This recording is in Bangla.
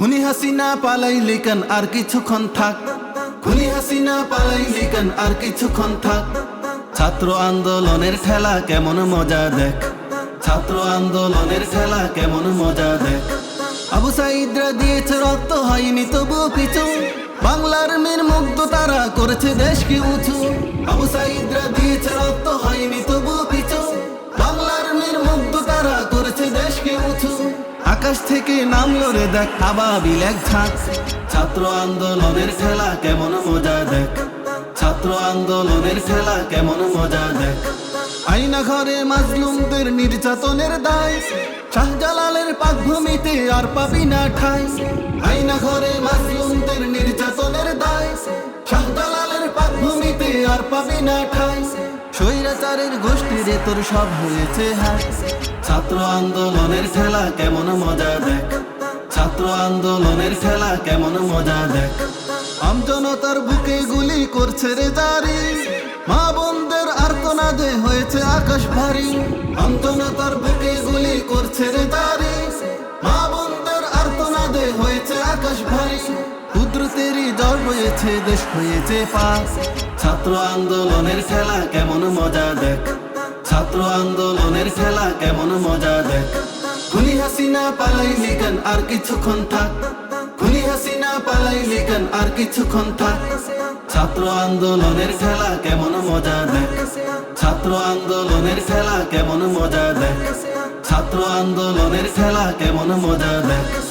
খুনি হাসিনা পালাইলি কেন আর কিছুক্ষণ থাক? খুনি হাসিনা পালাইলি কেন আর কিছুক্ষণ থাক? ছাত্র আন্দোলনের ঠেলা কেমন মজা দেখ? ছাত্র আন্দোলনের ঠেলা কেমন মজা দেখ? আবু সাইদরা দিয়েছে রক্ত, হয়নি তবু পিছু। বাংলার মেয়ের মুগ্ধ তারা করেছে দেশকে উঁচু। আবু সাইদরা দিয়েছে রক্ত, হয়নি থেকে নামলো রে দেখ আবাবিল এক ঝাঁক ছাত্র আন্দোলনের খেলা কেমন মজা দেখ। ছাত্র আন্দোলনের খেলা কেমন মজা দেখ। আইনা ঘরে মাজলুমদের নির্যাতনের দায়। শাহজালালের পাকভূমিতে আর পাবি না ঠাই আইনা ঘরে মাজলুমদের নির্যাতনের দায়। শাহজালালের পাকভূমিতে আর পাবি না ঠাই স্বৈরাচারের গোষ্ঠীরে তোর সব হয়েছে হায় ছাত্র আন্দোলনের খেলা কেমন মজা দেখ। ছাত্র আন্দোলনের খেলা কেমন মজা দেখ। আমজনতার বুকে গুলি করছে রে জারি। মা বোনদের আর্তনাদে হয়েছে আকাশ ভারী। আমজনতার বুকে গুলি করছে রে জারি। মা বোনদের আর্তনাদে হয়েছে আকাশ ভারী। কুদরতেরই জ্বর হয়েছে, দেশ হয়েছে পাস ছাত্র আন্দোলনের খেলা কেমন মজা দেখ। ছাত্র আন্দোলনের খেলা কেমন মজা দেখ। খুনি হাসিনা পালাইলি কেন? আর কিছুক্ষণ থাক। হাসিনা আর কিছুক্ষণ থাক। ছাত্র আন্দোলনের খেলা কেমন মজা দেখ। ছাত্র আন্দোলনের খেলা কেমন মজা দেখ। ছাত্র আন্দোলনের খেলা কেমন মজা দেখ।